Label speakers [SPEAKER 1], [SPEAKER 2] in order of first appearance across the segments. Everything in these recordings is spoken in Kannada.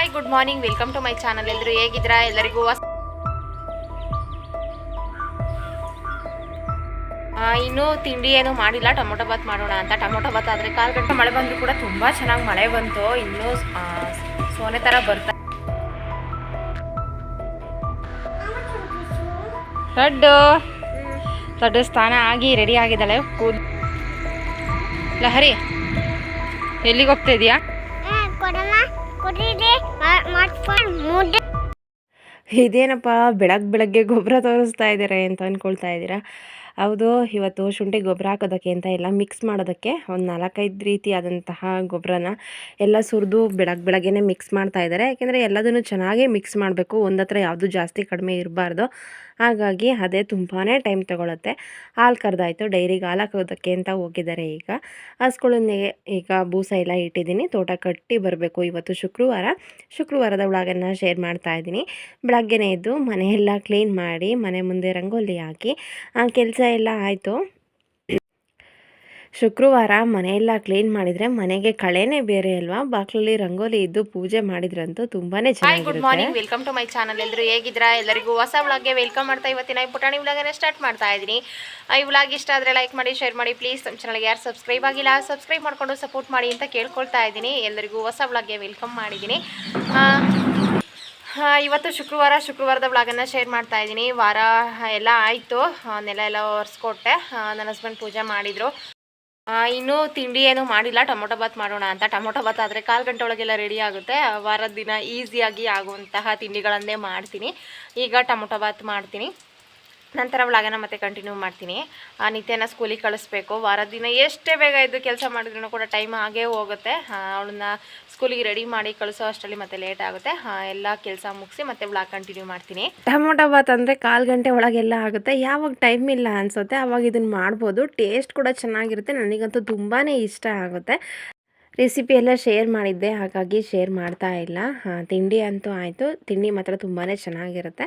[SPEAKER 1] Hi good morning welcome to my channel ಎಲ್ಲರೂ ಹೇಗಿದ್ದೀರಾ? ಎಲ್ಲರಿಗೂ ಇನ್ನೂ ತಿಂಡಿ ಏನು ಮಾಡಿಲ್ಲ. ಟೊಮೊಟೊ ಬಾತ್ ಮಾಡೋಣ ಅಂತ. ಟೊಮೊಟೊ ಬಾತ್ ಆದರೆ ಕಾಲು ಗಂಟೆ ಮಳೆ ಬಂದರೂ ಕೂಡ ತುಂಬ ಚೆನ್ನಾಗಿ ಮಳೆ ಬಂತು. ಇನ್ನೂ ಸೋನೆ ಥರ ಬರ್ತಾ ಲಡ್ಡು. ದೊಡ್ಡ ಸ್ನಾನ ಆಗಿ ರೆಡಿ ಆಗಿದ್ದಾಳೆ. ಕೂದ ಲಹರಿ ಎಲ್ಲಿಗೆ ಹೋಗ್ತಾ ಇದೀಯಾ?
[SPEAKER 2] ಇದೇನಪ್ಪ ಬೆಳಗ್ಗೆ ಬೆಳಗ್ಗೆ ಗೊಬ್ಬರ ತೋರಿಸ್ತಾ ಇದ್ದಾರೆ ಅಂತ ಅಂದ್ಕೊಳ್ತಾ ಇದ್ದೀರಾ? ಹೌದು, ಇವತ್ತು ಶುಂಠಿ ಗೊಬ್ಬರ ಹಾಕೋದಕ್ಕೆ ಅಂತ ಎಲ್ಲ ಮಿಕ್ಸ್ ಮಾಡೋದಕ್ಕೆ ಒಂದು ನಾಲ್ಕೈದು ರೀತಿಯಾದಂತಹ ಗೊಬ್ಬರನ ಎಲ್ಲ ಸುರಿದು ಬೆಳಗ್ಗೆ ಬೆಳಗ್ಗೆನೇ ಮಿಕ್ಸ್ ಮಾಡ್ತಾ ಇದ್ದಾರೆ. ಯಾಕೆಂದರೆ ಎಲ್ಲದನ್ನು ಚೆನ್ನಾಗೇ ಮಿಕ್ಸ್ ಮಾಡಬೇಕು ಒಂದತ್ರ ಯಾವುದು ಜಾಸ್ತಿ ಕಡಿಮೆ ಇರಬಾರ್ದು. ಹಾಗಾಗಿ ಅದೇ ತುಂಬಾ ಟೈಮ್ ತಗೊಳ್ಳುತ್ತೆ ಹಾಲು ಕರೆದಾಯ್ತು, ಡೈರಿಗೆ ಹಾಲು ಹಾಕೋದಕ್ಕೆ ಅಂತ ಹೋಗಿದ್ದಾರೆ ಈಗ. ಹಸುಗಳನ್ನೇ ಈಗ ಬೂಸ ಎಲ್ಲ ಇಟ್ಟಿದ್ದೀನಿ. ತೋಟ ಕಟ್ಟಿ ಬರಬೇಕು ಇವತ್ತು ಶುಕ್ರವಾರ. ಶುಕ್ರವಾರದ ಒಳಗನ್ನು ಶೇರ್ ಮಾಡ್ತಾ ಇದ್ದೀನಿ. ಬೆಳಗ್ಗೆನೇ ಇದ್ದು ಮನೆಯೆಲ್ಲ ಕ್ಲೀನ್ ಮಾಡಿ, ಮನೆ ಮುಂದೆ ರಂಗೋಲಿ ಹಾಕಿ ಕೆಲಸ ಎಲ್ಲ ಆಯಿತು. ಶುಕ್ರವಾರ ಮನೆಯೆಲ್ಲ ಕ್ಲೀನ್ ಮಾಡಿದ್ರೆ ಮನೆಗೆ ಕಳೆನೇ ಬೇರೆ ಅಲ್ವಾ? ಬಾಕ್ಲಲ್ಲಿ ರಂಗೋಲಿ ಇದ್ದು ಪೂಜೆ ಮಾಡಿದ್ರಂತೂ ತುಂಬಾನೇ
[SPEAKER 1] ಚೆನ್ನಾಗಿ good morning welcome to my channel ಎಲ್ಲರೂ ಹೇಗಿದ್ದೀರಾ? ಎಲ್ಲರಿಗೂ ಹೊಸ ವ್ಲಾಗ್ಗೆ ವೆಲ್ಕಮ್ ಮಾಡ್ತಾ ಇವತ್ತಿನ ಈ ಪುಟಾಣಿ ವ್ಲಾಗನ್ನ ಸ್ಟಾರ್ಟ್ ಮಾಡ್ತಾ ಇದ್ದೀನಿ. ಈ ವ್ಲಾಗ್ ಇಷ್ಟ ಆದರೆ ಲೈಕ್ ಮಾಡಿ ಶೇರ್ ಮಾಡಿ. ಪ್ಲೀಸ್ ನಮ್ಮ ಚಾನಲ್ಗೆ ಯಾರು ಸಬ್ಸ್ಕ್ರೈಬ್ ಆಗಿಲ್ಲ ಸಬ್ಸ್ಕ್ರೈಬ್ ಮಾಡ್ಕೊಂಡು ಸಪೋರ್ಟ್ ಮಾಡಿ ಅಂತ ಕೇಳ್ಕೊಳ್ತಾ ಇದ್ದೀನಿ. ಎಲ್ಲರಿಗೂ ಹೊಸ ವ್ಲಾಗ್ಗೆ ವೆಲ್ಕಮ್ ಮಾಡಿದ್ದೀನಿ. ಇವತ್ತು ಶುಕ್ರವಾರ ಶುಕ್ರವಾರದ ವ್ಲಾಗನ್ನು ಶೇರ್ ಮಾಡ್ತಾ ಇದ್ದೀನಿ. ವಾರ ಎಲ್ಲ ಆಯಿತು. ನೆಲ ಎಲ್ಲ ಒರೆಸ್ಕೊಟ್ಟೆ. ನನ್ನ ಹಸ್ಬೆಂಡ್ ಪೂಜೆ ಮಾಡಿದರು. ಇನ್ನೂ ತಿಂಡಿ ಏನು ಮಾಡಿಲ್ಲ. ಟೊಮೊಟೊ ಬಾತ್ ಮಾಡೋಣ ಅಂತ. ಟೊಮೊಟೊ ಬಾತ್ ಆದರೆ ಕಾಲು ಗಂಟೆ ಒಳಗೆಲ್ಲ ರೆಡಿ ಆಗುತ್ತೆ. ವಾರದ ದಿನ ಈಸಿಯಾಗಿ ಆಗುವಂತಹ ತಿಂಡಿಗಳನ್ನೇ ಮಾಡ್ತೀನಿ. ಈಗ ಟೊಮೊಟೊ ಬಾತ್ ಮಾಡ್ತೀನಿ. ನಂತರ ವ್ಲಾಗನ ಮತ್ತೆ ಕಂಟಿನ್ಯೂ ಮಾಡ್ತೀನಿ. ಆ, ನಿತ್ಯನ ಸ್ಕೂಲಿಗೆ ಕಳಿಸ್ಬೇಕು. ವಾರದ ದಿನ ಎಷ್ಟೇ ಬೇಗ ಇದ್ದು ಕೆಲಸ ಮಾಡಿದ್ರು ಕೂಡ ಟೈಮ್ ಆಗೇ ಹೋಗುತ್ತೆ. ಅವಳನ್ನ ಸ್ಕೂಲಿಗೆ ರೆಡಿ ಮಾಡಿ ಕಳಿಸೋ ಅಷ್ಟರಲ್ಲಿ ಮತ್ತೆ ಲೇಟ್ ಆಗುತ್ತೆ. ಎಲ್ಲ ಕೆಲಸ ಮುಗಿಸಿ ಮತ್ತೆ ವ್ಲಾಗ್ ಕಂಟಿನ್ಯೂ ಮಾಡ್ತೀನಿ.
[SPEAKER 2] ಟೊಮೊಟೊ ಬಾತ್ ಅಂದರೆ ಕಾಲು ಗಂಟೆ ಒಳಗೆಲ್ಲ ಆಗುತ್ತೆ. ಯಾವಾಗ ಟೈಮ್ ಇಲ್ಲ ಅನಿಸುತ್ತೆ ಆವಾಗ ಇದನ್ನು ಮಾಡ್ಬೋದು. ಟೇಸ್ಟ್ ಕೂಡ ಚೆನ್ನಾಗಿರುತ್ತೆ. ನನಗಂತೂ ತುಂಬಾ ಇಷ್ಟ ಆಗುತ್ತೆ. ರೆಸಿಪಿ ಎಲ್ಲ ಶೇರ್ ಮಾಡಿದ್ದೆ, ಹಾಗಾಗಿ ಶೇರ್ ಮಾಡ್ತಾ ಇಲ್ಲ. ಹಾಂ, ತಿಂಡಿ ಅಂತೂ ಆಯಿತು. ತಿಂಡಿ ಮಾತ್ರ ತುಂಬಾ ಚೆನ್ನಾಗಿರುತ್ತೆ.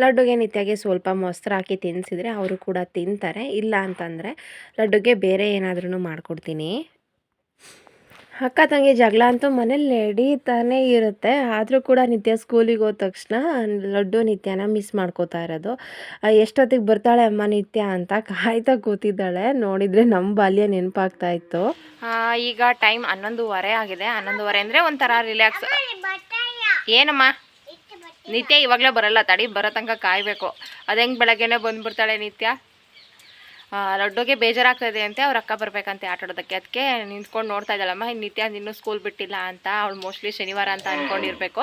[SPEAKER 2] ಲಡ್ಡುಗೆ ನಿತ್ಯಾಗೆ ಸ್ವಲ್ಪ ಮೊಸರು ಹಾಕಿ ತಿನ್ನಿಸಿದ್ರೆ ಅವರು ಕೂಡ ತಿಂತಾರೆ. ಇಲ್ಲ ಅಂತಂದರೆ ಲಡ್ಡುಗೆ ಬೇರೆ ಏನಾದ್ರೂ ಮಾಡಿಕೊಡ್ತೀನಿ. ಅಕ್ಕ ತಂಗಿ ಜಗಳ ಅಂತೂ ಮನೇಲಿ ನಡೀತಾನೆ ಇರುತ್ತೆ. ಆದರೂ ಕೂಡ ನಿತ್ಯ ಸ್ಕೂಲಿಗೆ ಹೋದ ತಕ್ಷಣ ಲಡ್ಡು ನಿತ್ಯನ ಮಿಸ್ ಮಾಡ್ಕೋತಾ ಇರೋದು. ಎಷ್ಟೊತ್ತಿಗೆ ಬರ್ತಾಳೆ ಅಮ್ಮ ನಿತ್ಯ ಅಂತ ಕಾಯ್ತಾ ಕೂತಿದ್ದಾಳೆ. ನೋಡಿದರೆ ನಮ್ಮ ಬಾಲ್ಯ ನೆನಪಾಗ್ತಾ ಇತ್ತು.
[SPEAKER 1] ಈಗ ಟೈಮ್ ಹನ್ನೊಂದುವರೆ ಆಗಿದೆ. ಹನ್ನೊಂದುವರೆ ಅಂದರೆ ಒಂಥರ ರಿಲ್ಯಾಕ್ಸ್ ಏನಮ್ಮ? ನಿತ್ಯ ಇವಾಗಲೇ ಬರಲ್ಲ, ತಡಿ, ಬರೋ ತನಕ ಕಾಯಬೇಕು. ಅದು ಹೆಂಗೆ ಬೆಳಗ್ಗೆನೇ ಬಂದುಬಿಡ್ತಾಳೆ ನಿತ್ಯ? ಲಡ್ಡುಗೆ ಬೇಜಾರಾಗ್ತದೆ ಅಂತೆ, ಅವ್ರ ಅಕ್ಕ ಬರ್ಬೇಕಂತೆ ಆಟ ಆಡೋದಕ್ಕೆ. ಅದಕ್ಕೆ ನಿಂತ್ಕೊಂಡು ನೋಡ್ತಾ ಇದ್ದಾಳಮ್ಮ ನಿತ್ಯ ಇನ್ನೂ ಸ್ಕೂಲ್ ಬಿಟ್ಟಿಲ್ಲ ಅಂತ, ಅವಳು ಮೋಸ್ಟ್ಲಿ ಶನಿವಾರ ಅಂತ ಅಂದ್ಕೊಂಡಿರ್ಬೇಕು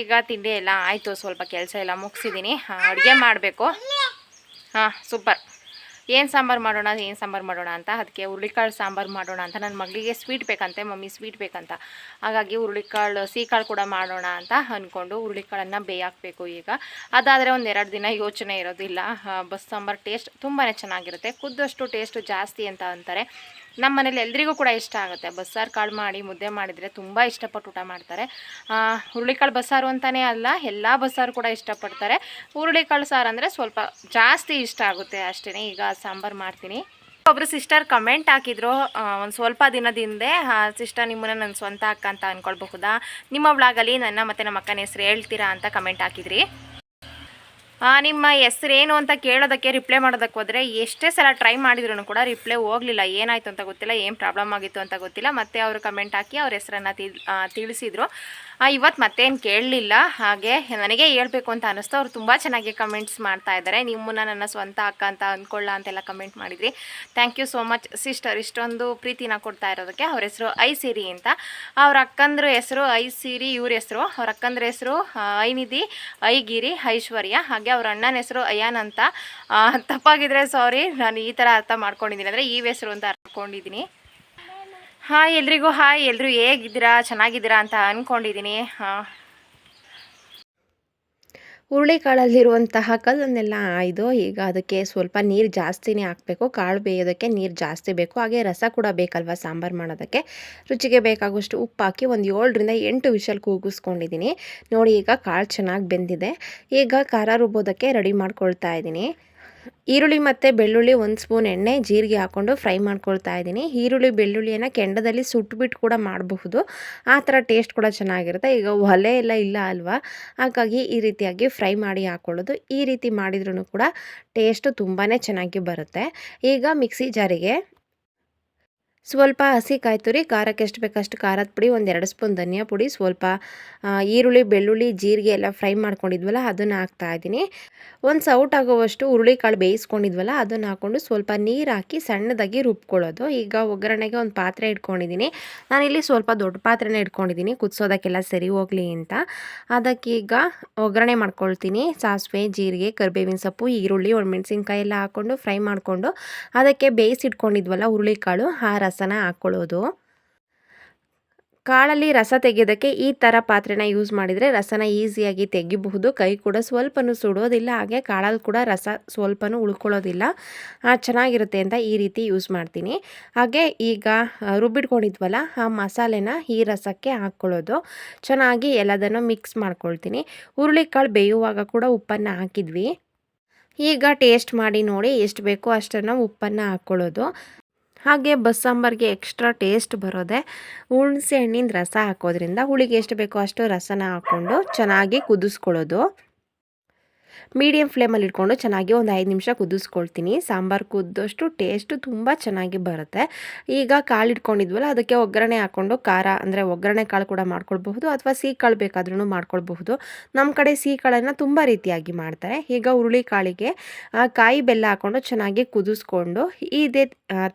[SPEAKER 1] ಈಗ ತಿಂಡಿ ಎಲ್ಲ ಆಯಿತು, ಸ್ವಲ್ಪ ಕೆಲಸ ಎಲ್ಲ ಮುಗಿಸಿದ್ದೀನಿ ಅಡುಗೆ ಮಾಡಬೇಕು. ಹಾಂ ಸೂಪರ್ ಏನು ಸಾಂಬಾರು ಮಾಡೋಣ ಏನು ಸಾಂಬಾರು ಮಾಡೋಣ ಅಂತ. ಅದಕ್ಕೆ ಹುರುಳಿಕಾಳು ಸಾಂಬಾರು ಮಾಡೋಣ ಅಂತ. ನನ್ನ ಮಗಳಿಗೆ ಸ್ವೀಟ್ ಬೇಕಂತೆ, ಮಮ್ಮಿ ಸ್ವೀಟ್ ಬೇಕಂತ. ಹಾಗಾಗಿ ಹುರುಳಿಕಾಳು, ಸೀಕಾಳು ಕೂಡ ಮಾಡೋಣ ಅಂತ ಅಂದ್ಕೊಂಡು ಹುರುಳಿಕಾಳನ್ನು ಬೇಯಾಕಬೇಕು ಈಗ. ಅದಾದರೆ ಒಂದು ಎರಡು ದಿನ ಯೋಚನೆ ಇರೋದಿಲ್ಲ. ಬಸ್ ಸಾಂಬಾರು ಟೇಸ್ಟ್ ತುಂಬಾ ಚೆನ್ನಾಗಿರುತ್ತೆ. ಕುದ್ದಷ್ಟು ಟೇಸ್ಟು ಜಾಸ್ತಿ ಅಂತ ಅಂತಾರೆ. ನಮ್ಮ ಮನೇಲಿ ಎಲ್ರಿಗೂ ಕೂಡ ಇಷ್ಟ ಆಗುತ್ತೆ. ಬಸ್ಸಾರು ಕಾಳು ಮಾಡಿ, ಮುದ್ದೆ ಮಾಡಿದರೆ ತುಂಬ ಇಷ್ಟಪಟ್ಟು ಊಟ ಮಾಡ್ತಾರೆ. ಹುರುಳಿಕಾಳು ಬಸ್ಸಾರು ಅಂತಲೇ ಅಲ್ಲ, ಎಲ್ಲ ಬಸ್ಸಾರು ಕೂಡ ಇಷ್ಟಪಡ್ತಾರೆ. ಹುರುಳಿಕಾಳು ಸಾರು ಅಂದರೆ ಸ್ವಲ್ಪ ಜಾಸ್ತಿ ಇಷ್ಟ ಆಗುತ್ತೆ ಅಷ್ಟೇ ಈಗ ಸಾಂಬಾರು ಮಾಡ್ತೀನಿ. ಒಬ್ಬರು ಸಿಸ್ಟರ್ ಕಮೆಂಟ್ ಹಾಕಿದ್ರು ಒಂದು ಸ್ವಲ್ಪ ದಿನದಿಂದೆ ಸಿಸ್ಟರ್ ನಿಮ್ಮನ್ನ ನನ್ನ ಸ್ವಂತ ಅಕ್ಕ ಅಂತ ಅಂದ್ಕೊಳ್ಬಹುದಾ ನಿಮ್ಮ ಬ್ಲಾಗಲ್ಲಿ ನನ್ನ ಮತ್ತು ನಮ್ಮ ಅಕ್ಕನ ಹೆಸರು ಹೇಳ್ತೀರಾ? ಅಂತ ಕಮೆಂಟ್ ಹಾಕಿದ್ರಿ. ನಿಮ್ಮ ಹೆಸರೇನು ಅಂತ ಕೇಳೋದಕ್ಕೆ ರಿಪ್ಲೈ ಮಾಡೋದಕ್ಕೆ ಹೋದರೆ ಎಷ್ಟೇ ಸಲ ಟ್ರೈ ಮಾಡಿದ್ರು ಕೂಡ ರಿಪ್ಲೈ ಹೋಗಲಿಲ್ಲ. ಏನಾಯಿತು ಅಂತ ಗೊತ್ತಿಲ್ಲ, ಏನು ಪ್ರಾಬ್ಲಮ್ ಆಗಿತ್ತು ಅಂತ ಗೊತ್ತಿಲ್ಲ. ಮತ್ತೆ ಅವರು ಕಮೆಂಟ್ ಹಾಕಿ ಅವ್ರ ಹೆಸರನ್ನು ತಿಳಿಸಿದ್ರು. ಇವತ್ತು ಮತ್ತೇನು ಕೇಳಲಿಲ್ಲ. ಹಾಗೆ ನನಗೆ ಹೇಳಬೇಕು ಅಂತ ಅನ್ನಿಸ್ತು ಅವ್ರು ತುಂಬ ಚೆನ್ನಾಗಿ ಕಮೆಂಟ್ಸ್ ಮಾಡ್ತಾ ಇದ್ದಾರೆ. ನಿಮ್ಮನ್ನ ನನ್ನ ಸ್ವಂತ ಅಕ್ಕ ಅಂತ ಅಂದ್ಕೊಳ್ಳ ಅಂತೆಲ್ಲ ಕಮೆಂಟ್ ಮಾಡಿದ್ರಿ. Thank you so much sister ಇಷ್ಟೊಂದು ಪ್ರೀತಿನ ಕೊಡ್ತಾ ಇರೋದಕ್ಕೆ ಅವ್ರ ಹೆಸರು ಐ ಸಿರಿ ಅಂತ. ಅವ್ರ ಅಕ್ಕಂದ್ರ ಹೆಸರು ಐ ಸಿರಿ ಇವ್ರ ಹೆಸರು. ಅವ್ರ ಅಕ್ಕಂದ್ರ ಹೆಸರು ಐನಿಧಿ, ಐಗಿರಿ, ಐಶ್ವರ್ಯ. ಹಾಗೆ ಅವ್ರ ಅಣ್ಣನ ಹೆಸರು ಅಯಾನ್ ಅಂತ. ತಪ್ಪಾಗಿದ್ರೆ ಸಾರಿ ನಾನು ಈ ಥರ ಅರ್ಥ ಮಾಡ್ಕೊಂಡಿದ್ದೀನಿ. ಅಂದರೆ ಈ ಹೆಸರು ಅಂತ ಅರ್ಕೊಂಡಿದ್ದೀನಿ ಹಾಯ್ ಎಲ್ರಿಗೂ, ಹಾಯ್ ಎಲ್ಲರೂ ಹೇಗಿದ್ದೀರಾ, ಚೆನ್ನಾಗಿದ್ದೀರಾ ಅಂತ ಅಂದ್ಕೊಂಡಿದ್ದೀನಿ ಹಾಂ.
[SPEAKER 2] ಹುರುಳಿಕಾಳಲ್ಲಿರುವಂತಹ ಕಲ್ಲನ್ನೆಲ್ಲ ಆಯ್ದು, ಈಗ ಅದಕ್ಕೆ ಸ್ವಲ್ಪ ನೀರು ಜಾಸ್ತಿನೇ ಹಾಕಬೇಕು. ಕಾಳು ಬೇಯೋದಕ್ಕೆ ನೀರು ಜಾಸ್ತಿ ಬೇಕು. ಹಾಗೆ ರಸ ಕೂಡ ಬೇಕಲ್ವ ಸಾಂಬಾರು ಮಾಡೋದಕ್ಕೆ. ರುಚಿಗೆ ಬೇಕಾಗುವಷ್ಟು ಉಪ್ಪು ಹಾಕಿ ಒಂದು ಏಳರಿಂದ ಎಂಟು ವಿಷಲ್ ಕೂಗಿಸ್ಕೊಂಡಿದ್ದೀನಿ. ನೋಡಿ, ಈಗ ಕಾಳು ಚೆನ್ನಾಗಿ ಬೆಂದಿದೆ. ಈಗ ಖಾರ ರುಬ್ಬೋದಕ್ಕೆ ರೆಡಿ ಮಾಡ್ಕೊಳ್ತಾ ಇದ್ದೀನಿ. ಈರುಳ್ಳಿ ಮತ್ತು ಬೆಳ್ಳುಳ್ಳಿ ಒಂದು ಸ್ಪೂನ್ ಎಣ್ಣೆ, ಜೀರಿಗೆ ಹಾಕ್ಕೊಂಡು ಫ್ರೈ ಮಾಡ್ಕೊಳ್ತಾ ಇದ್ದೀನಿ. ಈರುಳ್ಳಿ, ಬೆಳ್ಳುಳ್ಳಿಯನ್ನು ಕೆಂಡದಲ್ಲಿ ಸುಟ್ಬಿಟ್ಟು ಕೂಡ ಮಾಡಬಹುದು. ಆ ಥರ ಟೇಸ್ಟ್ ಕೂಡ ಚೆನ್ನಾಗಿರುತ್ತೆ. ಈಗ ಒಲೆ ಎಲ್ಲ ಇಲ್ಲ ಅಲ್ವಾ? ಹಾಗಾಗಿ ಈ ರೀತಿಯಾಗಿ ಫ್ರೈ ಮಾಡಿ ಹಾಕ್ಕೊಳ್ಳೋದು ಈ ರೀತಿ ಮಾಡಿದ್ರೂ ಕೂಡ ಟೇಸ್ಟು ತುಂಬಾ ಚೆನ್ನಾಗಿ ಬರುತ್ತೆ. ಈಗ ಮಿಕ್ಸಿ ಜಾರಿಗೆ ಸ್ವಲ್ಪ ಹಸಿ ಕಾಯಿ ತುರಿ ಖಾರಕ್ಕೆ ಎಷ್ಟು ಬೇಕಷ್ಟು ಖಾರದ ಪುಡಿ, ಒಂದು ಎರಡು ಸ್ಪೂನ್ ಧನಿಯಾ ಪುಡಿ, ಸ್ವಲ್ಪ ಈರುಳ್ಳಿ, ಬೆಳ್ಳುಳ್ಳಿ, ಜೀರಿಗೆ ಎಲ್ಲ ಫ್ರೈ ಮಾಡ್ಕೊಂಡಿದ್ವಲ್ಲ, ಅದನ್ನು ಹಾಕ್ತಾ ಇದ್ದೀನಿ. ಒಂದು ಸೌಟ್ ಆಗುವಷ್ಟು ಹುರುಳಿಕಾಳು ಬೇಯಿಸ್ಕೊಂಡಿದ್ವಲ್ಲ, ಅದನ್ನು ಹಾಕ್ಕೊಂಡು ಸ್ವಲ್ಪ ನೀರು ಹಾಕಿ ಸಣ್ಣದಾಗಿ ರುಬ್ಕೊಳ್ಳೋದು. ಈಗ ಒಗ್ಗರಣೆಗೆ ಒಂದು ಪಾತ್ರೆ ಇಟ್ಕೊಂಡಿದ್ದೀನಿ. ನಾನಿಲ್ಲಿ ಸ್ವಲ್ಪ ದೊಡ್ಡ ಪಾತ್ರೆನೇ ಇಟ್ಕೊಂಡಿದ್ದೀನಿ, ಕುದಿಸೋದಕ್ಕೆಲ್ಲ ಸರಿ ಹೋಗಲಿ ಅಂತ. ಅದಕ್ಕೀಗ ಒಗ್ಗರಣೆ ಮಾಡ್ಕೊಳ್ತೀನಿ. ಸಾಸಿವೆ, ಜೀರಿಗೆ, ಕರಿಬೇವಿನ ಸೊಪ್ಪು, ಈರುಳ್ಳಿ ಒಣಮೆಣ್ಸಿನ್ಕಾಯಿ ಎಲ್ಲ ಹಾಕ್ಕೊಂಡು ಫ್ರೈ ಮಾಡಿಕೊಂಡು ಅದಕ್ಕೆ ಬೇಯಿಸಿಟ್ಕೊಂಡಿದ್ವಲ್ಲ ಹುರುಳಿಕಾಳು, ಆ ರಸನ ಹಾಕ್ಕೊಳ್ಳೋದು ಕಾಳಲ್ಲಿ ರಸ ತೆಗೆಯೋದಕ್ಕೆ ಈ ಥರ ಪಾತ್ರೆನ ಯೂಸ್ ಮಾಡಿದರೆ ರಸನ ಈಸಿಯಾಗಿ ತೆಗಿಬಹುದು. ಕೈ ಕೂಡ ಸ್ವಲ್ಪನೂ ಸುಡೋದಿಲ್ಲ, ಹಾಗೆ ಕಾಳಲ್ಲಿ ಕೂಡ ರಸ ಸ್ವಲ್ಪನೂ ಉಳ್ಕೊಳ್ಳೋದಿಲ್ಲ. ಚೆನ್ನಾಗಿರುತ್ತೆ ಅಂತ ಈ ರೀತಿ ಯೂಸ್ ಮಾಡ್ತೀನಿ. ಹಾಗೆ ಈಗ ರುಬ್ಬಿಟ್ಕೊಂಡಿದ್ವಲ್ಲ, ಆ ಮಸಾಲೆನ ಈ ರಸಕ್ಕೆ ಹಾಕ್ಕೊಳ್ಳೋದು ಚೆನ್ನಾಗಿ ಎಲ್ಲದನ್ನು ಮಿಕ್ಸ್ ಮಾಡ್ಕೊಳ್ತೀನಿ. ಹುರುಳಿಕಾಳು ಬೇಯುವಾಗ ಕೂಡ ಉಪ್ಪನ್ನು ಹಾಕಿದ್ವಿ. ಈಗ ಟೇಸ್ಟ್ ಮಾಡಿ ನೋಡಿ, ಎಷ್ಟು ಬೇಕೋ ಅಷ್ಟನ್ನು ಉಪ್ಪನ್ನು ಹಾಕ್ಕೊಳ್ಳೋದು ಹಾಗೆ ಬಸ್ಸಾಂಬಾರಿಗೆ ಎಕ್ಸ್ಟ್ರಾ ಟೇಸ್ಟ್ ಬರೋದೆ, ಹುಣಸೆ ಹಣ್ಣಿನ ರಸ ಹಾಕೋದ್ರಿಂದ ಹುಳಿಗೆ ಎಷ್ಟು ಬೇಕೋ ಅಷ್ಟು ರಸನ ಹಾಕ್ಕೊಂಡು ಚೆನ್ನಾಗಿ ಕುದಿಸ್ಕೊಳ್ಳೋದು. ಮೀಡಿಯಮ್ ಫ್ಲೇಮಲ್ಲಿ ಇಟ್ಕೊಂಡು ಚೆನ್ನಾಗಿ ಒಂದು ಐದು ನಿಮಿಷ ಕುದಿಸ್ಕೊಳ್ತೀನಿ. ಸಾಂಬಾರು ಕುದ್ದಷ್ಟು ಟೇಸ್ಟು ತುಂಬ ಚೆನ್ನಾಗಿ ಬರುತ್ತೆ. ಈಗ ಕಾಳು ಇಟ್ಕೊಂಡಿದ್ವಲ್ಲ, ಅದಕ್ಕೆ ಒಗ್ಗರಣೆ ಹಾಕ್ಕೊಂಡು ಖಾರ, ಅಂದರೆ ಒಗ್ಗರಣೆ ಕಾಳು ಕೂಡ ಮಾಡ್ಕೊಳ್ಬಹುದು, ಅಥವಾ ಸಿಹಿ ಕಾಳು ಬೇಕಾದ್ರೂ ಮಾಡ್ಕೊಳ್ಬಹುದು. ನಮ್ಮ ಕಡೆ ಸಿಹಿ ಕಾಳನ್ನು ತುಂಬ ರೀತಿಯಾಗಿ ಮಾಡ್ತಾರೆ. ಈಗ ಹುರುಳಿ ಕಾಳಿಗೆ ಕಾಯಿ ಬೆಲ್ಲ ಹಾಕ್ಕೊಂಡು ಚೆನ್ನಾಗಿ ಕುದಿಸ್ಕೊಂಡು ಇದೇ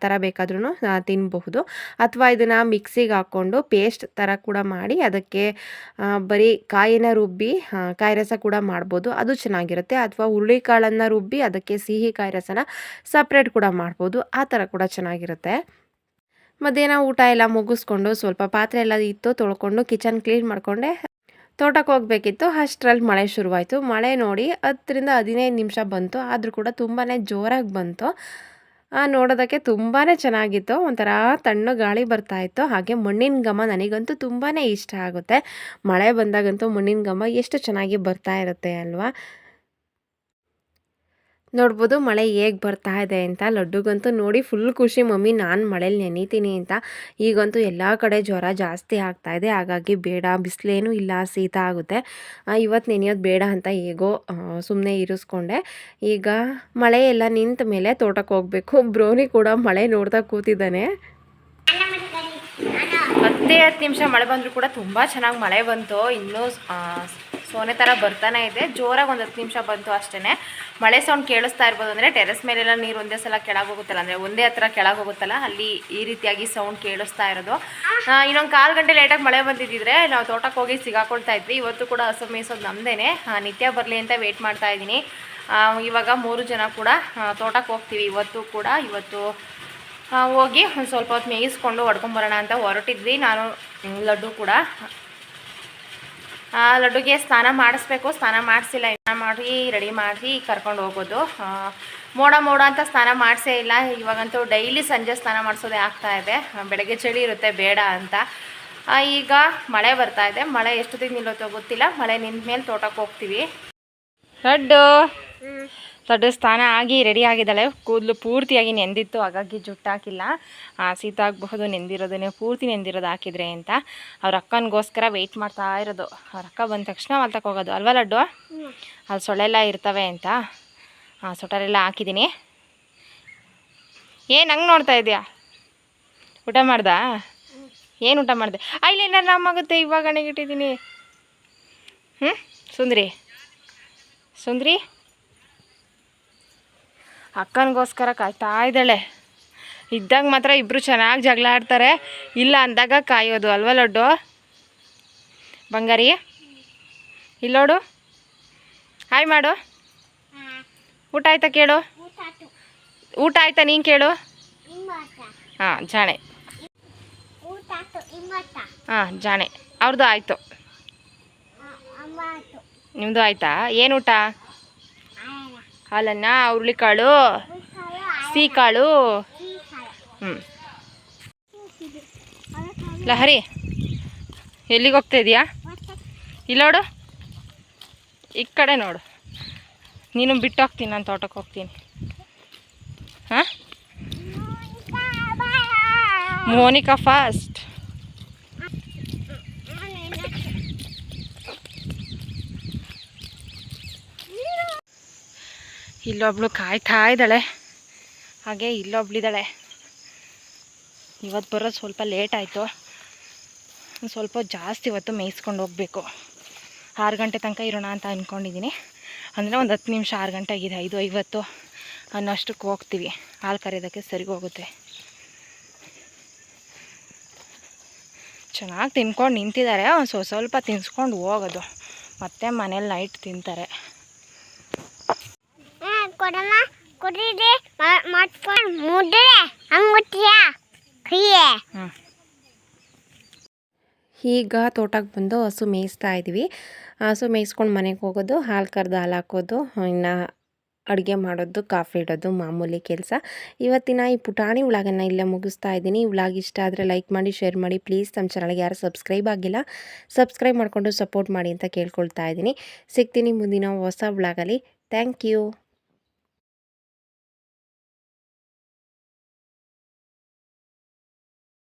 [SPEAKER 2] ಥರ ಬೇಕಾದ್ರೂ ತಿನ್ನಬಹುದು ಅಥವಾ ಇದನ್ನು ಮಿಕ್ಸಿಗೆ ಹಾಕ್ಕೊಂಡು ಪೇಸ್ಟ್ ಥರ ಕೂಡ ಮಾಡಿ, ಅದಕ್ಕೆ ಬರೀ ಕಾಯಿನ ರುಬ್ಬಿ ಕಾಯಿ ರಸ ಕೂಡ ಮಾಡ್ಬೋದು. ಅದು ಚೆನ್ನಾಗಿರುತ್ತೆ ಅಥವಾ ಹುರುಳಿಕಾಳನ್ನು ರುಬ್ಬಿ ಅದಕ್ಕೆ ಸಿಹಿ, ಕಾಯಿ ರಸನ ಸಪ್ರೇಟ್ ಕೂಡ ಮಾಡ್ಬೋದು. ಆ ಥರ ಕೂಡ ಚೆನ್ನಾಗಿರುತ್ತೆ. ಮಧ್ಯಾಹ್ನ ಊಟ ಎಲ್ಲ ಮುಗಿಸ್ಕೊಂಡು ಸ್ವಲ್ಪ ಪಾತ್ರೆ ಎಲ್ಲ ಇತ್ತು, ತೊಳ್ಕೊಂಡು ಕಿಚನ್ ಕ್ಲೀನ್ ಮಾಡಿಕೊಂಡೆ. ತೋಟಕ್ಕೆ ಹೋಗಬೇಕಿತ್ತು. ಅಷ್ಟರಲ್ಲಿ ಮಳೆ ಶುರುವಾಯಿತು. ಮಳೆ ನೋಡಿ ಹತ್ತರಿಂದ ಹದಿನೈದು ನಿಮಿಷ ಬಂತು. ಆದರೂ ಕೂಡ ತುಂಬಾ ಜೋರಾಗಿ ಬಂತು. ನೋಡೋದಕ್ಕೆ ತುಂಬಾ ಚೆನ್ನಾಗಿತ್ತು. ಒಂಥರ ತಣ್ಣು ಗಾಳಿ ಬರ್ತಾ ಇತ್ತು. ಹಾಗೆ ಮಣ್ಣಿನ ಘಮ ನನಗಂತೂ ತುಂಬಾ ಇಷ್ಟ ಆಗುತ್ತೆ. ಮಳೆ ಬಂದಾಗಂತೂ ಮಣ್ಣಿನ ಘಮ ಎಷ್ಟು ಚೆನ್ನಾಗಿ ಬರ್ತಾ ಇರುತ್ತೆ ಅಲ್ವಾ? ನೋಡ್ಬೋದು ಮಳೆ ಹೇಗೆ ಬರ್ತಾ ಇದೆ ಅಂತ. ಲಡ್ಡುಗಂತೂ ನೋಡಿ ಫುಲ್ ಖುಷಿ. ಮಮ್ಮಿ, ನಾನು ಮಳೇಲಿ ನೆನೀತೀನಿ ಅಂತ. ಈಗಂತೂ ಎಲ್ಲ ಕಡೆ ಜ್ವರ ಜಾಸ್ತಿ ಆಗ್ತಾ ಇದೆ. ಹಾಗಾಗಿ ಬೇಡ, ಬಿಸಿಲೇನೂ ಇಲ್ಲ, ಶೀತ ಆಗುತ್ತೆ. ಇವತ್ತು ನೆನೆಯೋದು ಬೇಡ ಅಂತ ಹೇಗೋ ಸುಮ್ಮನೆ ಇರಿಸ್ಕೊಂಡೆ. ಈಗ ಮಳೆ ಎಲ್ಲ ನಿಂತ ಮೇಲೆ ತೋಟಕ್ಕೆ ಹೋಗಬೇಕು. ಬ್ರೋನಿ ಕೂಡ ಮಳೆ ನೋಡ್ತಾ ಕೂತಿದ್ದಾನೆ. ಹತ್ತೇ ಹತ್ತು ನಿಮಿಷ ಮಳೆ ಬಂದರೂ ಕೂಡ ತುಂಬ ಚೆನ್ನಾಗಿ ಮಳೆ ಬಂತು. ಇನ್ನೂ ಸೋನೆ ಥರ ಬರ್ತಾನೆ ಇದೆ. ಜೋರಾಗಿ ಒಂದು ಹತ್ತು ನಿಮಿಷ ಬಂತು ಅಷ್ಟೇ ಮಳೆ ಸೌಂಡ್ ಕೇಳಿಸ್ತಾ ಇರ್ಬೋದು ಅಂದರೆ ಟೆರೆಸ್ ಮೇಲೆಲ್ಲ ನೀರು ಒಂದೇ ಸಲ ಕೆಳಗೆ ಹೋಗುತ್ತಲ್ಲ, ಅಂದರೆ ಒಂದೇ ಹತ್ರ ಕೆಳಗೆ ಹೋಗುತ್ತಲ್ಲ, ಅಲ್ಲಿ ಈ ರೀತಿಯಾಗಿ ಸೌಂಡ್ ಕೇಳಿಸ್ತಾ ಇರೋದು. ಇನ್ನೊಂದು ಕಾಲು ಗಂಟೆ ಲೇಟಾಗಿ ಮಳೆ ಬಂದಿದ್ದಿದ್ರೆ ನಾವು ತೋಟಕ್ಕೆ ಹೋಗಿ ಸಿಗಾಕೊಳ್ತಾ ಇದ್ವಿ. ಇವತ್ತು ಕೂಡ ಹಸು ಮೇಯಿಸೋದು ನಮ್ಮದೇನೆ ನಿತ್ಯ ಬರಲಿ ಅಂತ ವೆಯ್ಟ್ ಮಾಡ್ತಾ ಇದ್ದೀನಿ. ಇವಾಗ ಮೂರು ಜನ ಕೂಡ ತೋಟಕ್ಕೆ ಹೋಗ್ತೀವಿ. ಇವತ್ತು ಕೂಡ, ಇವತ್ತು ಹೋಗಿ ಒಂದು ಸ್ವಲ್ಪ ಹೊತ್ತು ಮೇಯಿಸ್ಕೊಂಡು ಹೊಡ್ಕೊಂಬರೋಣ ಅಂತ ಹೊರಟಿದ್ವಿ. ನಾನು, ಲಡ್ಡು ಕೂಡ ಲಡ್ಡುಗೆ ಸ್ನಾನ ಮಾಡಿಸ್ಬೇಕು, ಸ್ನಾನ ಮಾಡಿಸಿಲ್ಲ ಸ್ನಾನ ಮಾಡಿ ರೆಡಿ ಮಾಡಿ ಕರ್ಕೊಂಡು ಹೋಗೋದು. ಮೋಡ ಮೋಡ ಅಂತ ಸ್ನಾನ ಮಾಡಿಸೇ ಇಲ್ಲ. ಇವಾಗಂತೂ ಡೈಲಿ ಸಂಜೆ ಸ್ನಾನ ಮಾಡಿಸೋದೇ ಆಗ್ತಾ ಇದೆ. ಬೆಳಗ್ಗೆ ಚಳಿ ಇರುತ್ತೆ, ಬೇಡ ಅಂತ. ಈಗ ಮಳೆ ಬರ್ತಾ ಇದೆ. ಮಳೆ ಎಷ್ಟು ದಿನ ನಿಲ್ಲುತ್ತೋ ಗೊತ್ತಿಲ್ಲ. ಮಳೆ ನಿಂತ ಮೇಲೆ ತೋಟಕ್ಕೆ ಹೋಗ್ತೀವಿ. ಲಡ್ಡು. ದೊಡ್ಡ ಸ್ನಾನ ಆಗಿ ರೆಡಿ ಆಗಿದ್ದಾಳೆ. ಕೂದಲು ಪೂರ್ತಿಯಾಗಿ ನೆಂದಿತ್ತು ಹಾಗಾಗಿ ಜುಟ್ಟು ಹಾಕಿಲ್ಲ. ಆ, ಶೀತ ಆಗಬಹುದು ನೆಂದಿರೋದನ್ನೇ ಪೂರ್ತಿ ನೆಂದಿರೋದು ಹಾಕಿದ್ರೆ ಅಂತ. ಅವ್ರ ಅಕ್ಕನಿಗೋಸ್ಕರ ವೆಯ್ಟ್ ಮಾಡ್ತಾ ಇರೋದು. ಅವ್ರ ಅಕ್ಕ ಬಂದ ತಕ್ಷಣ ಹೊಲ್ತಕ್ಕೆ ಹೋಗೋದು. ಅಲ್ವಾ ಲಡ್ಡು? ಅಲ್ಲಿ ಸೊಳ್ಳೆಲ್ಲ ಇರ್ತವೆ ಅಂತ. ಹಾಂ ಸೊಟರೆಲ್ಲ ಹಾಕಿದ್ದೀನಿ. ಏನು ಹಂಗೆ ನೋಡ್ತಾ ಇದೆಯಾ ಊಟ ಮಾಡ್ದಾ? ಏನು ಊಟ ಮಾಡಿದೆ? ಐಲೈನರ್ ನಮ್ಮಾಗುತ್ತೆ ಇವಾಗ ಅಣೆಗಿಟ್ಟಿದ್ದೀನಿ. ಹ್ಞೂ ಸುಂದ್ರಿ. ಸುಂದ್ರಿ? ಅಕ್ಕನಿಗೋಸ್ಕರ ಕಾಯ್ತಾ ಇದ್ದಾಳೆ. ಇದ್ದಾಗ ಮಾತ್ರ ಇಬ್ಬರು ಚೆನ್ನಾಗಿ ಜಗಳ ಆಡ್ತಾರೆ. ಇಲ್ಲ ಅಂದಾಗ ಕಾಯೋದು ಅಲ್ವಾ ಲೊಡ್ಡು? ಬಂಗಾರಿ ಇಲ್ಲೋಡು ಹಾಯ್ ಮಾಡು. ಊಟ ಆಯ್ತಾ ಕೇಳು.
[SPEAKER 3] ಊಟ
[SPEAKER 2] ಆಯ್ತಾ ನೀನು ಕೇಳು. ಹಾಂ ಜಾಣೆ. ಹಾಂ ಜಾಣೆ. ಅವ್ರದ್ದು ಆಯಿತು. ನಿಮ್ಮದು ಆಯಿತಾ? ಏನು ಊಟ? ಹಾಲನ್ನ ಹುರುಳಿಕಾಳು
[SPEAKER 3] ಕಾಲ
[SPEAKER 2] ಹ್ಞೂ ಲಹರಿ ಎಲ್ಲಿಗೆ ಹೋಗ್ತಾ ಇದೀಯಾ?
[SPEAKER 3] ಇಲ್ಲ
[SPEAKER 2] ಇಲ್ಲೋಡು ಈ ಕಡೆ ನೋಡು. ನೀನು ಬಿಟ್ಟು ಹೋಗ್ತೀನಿ ನಾನು ತೋಟಕ್ಕೆ ಹೋಗ್ತೀನಿ.
[SPEAKER 1] ಹಾಂ? ಮೋನಿಕಾ ಫಾಸ್ಟ್. ಇಲ್ಲೊಬ್ಳು ಕಾಯ್ತಾ ಇದ್ದಾಳೆ ಹಾಗೆ ಇಲ್ಲೊಬ್ಳಿದ್ದಾಳೆ. ಇವತ್ತು ಬರೋದು ಸ್ವಲ್ಪ ಲೇಟ್ ಆಯಿತು. ಸ್ವಲ್ಪ ಜಾಸ್ತಿ ಇವತ್ತು ಮೇಯಿಸ್ಕೊಂಡು ಹೋಗಬೇಕು. ಆರು ಗಂಟೆ ತನಕ ಇರೋಣ ಅಂತ ಅಂದ್ಕೊಂಡಿದ್ದೀನಿ ಅಂದರೆ ಒಂದು ಹತ್ತು ನಿಮಿಷ ಆರು ಗಂಟೆ ಆಗಿದೆ, ಐದು ಐವತ್ತು ಅನ್ನೋಷ್ಟಕ್ಕೆ ಹೋಗ್ತೀವಿ. ಹಾಲು ಕರೆಯೋದಕ್ಕೆ ಸರಿ ಹೋಗುತ್ತೆ. ಚೆನ್ನಾಗಿ ತಿನ್ಕೊಂಡು ನಿಂತಿದ್ದಾರೆ. ಒಂದು ಸ್ವಲ್ಪ ತಿನ್ಸ್ಕೊಂಡು ಹೋಗೋದು. ಮತ್ತೆ ಮನೇಲಿ ನೈಟ್ ತಿಂತಾರೆ.
[SPEAKER 3] ಕೊಡಮ್ಮ? ಕುಡಿದೆ ಮಾಡ್ಕೊಂಡು ಮುದ್ರೆ ಹಂಗುತ್ತೀಯಾ
[SPEAKER 1] ಹ್ಞೂ
[SPEAKER 2] ಈಗ ತೋಟಕ್ಕೆ ಬಂದು ಹಸು ಮೇಯಿಸ್ತಾ ಇದ್ವಿ. ಹಸು ಮೇಯಿಸ್ಕೊಂಡು ಮನೆಗೆ ಹೋಗೋದು, ಹಾಲು ಕರೆದು ಹಾಲು ಹಾಕೋದು, ಇನ್ನು ಅಡುಗೆ ಮಾಡೋದು, ಕಾಫಿ ಇಡೋದು, ಮಾಮೂಲಿ ಕೆಲಸ. ಇವತ್ತಿನ ಈ ಪುಟಾಣಿ ವ್ಲಾಗನ್ನು ಇಲ್ಲೇ ಮುಗಿಸ್ತಾ ಇದ್ದೀನಿ. ವ್ಲಾಗ್ ಇಷ್ಟ ಆದರೆ ಲೈಕ್ ಮಾಡಿ, ಶೇರ್ ಮಾಡಿ. ಪ್ಲೀಸ್ ನಮ್ಮ ಚಾನಲ್ಗೆ ಯಾರು ಸಬ್ಸ್ಕ್ರೈಬ್ ಆಗಿಲ್ಲ, ಸಬ್ಸ್ಕ್ರೈಬ್ ಮಾಡಿಕೊಂಡು ಸಪೋರ್ಟ್ ಮಾಡಿ ಅಂತ ಕೇಳ್ಕೊಳ್ತಾ ಇದ್ದೀನಿ. ಸಿಗ್ತೀನಿ ಮುಂದಿನ ಹೊಸ ವ್ಲಾಗಲ್ಲಿ. Thank you.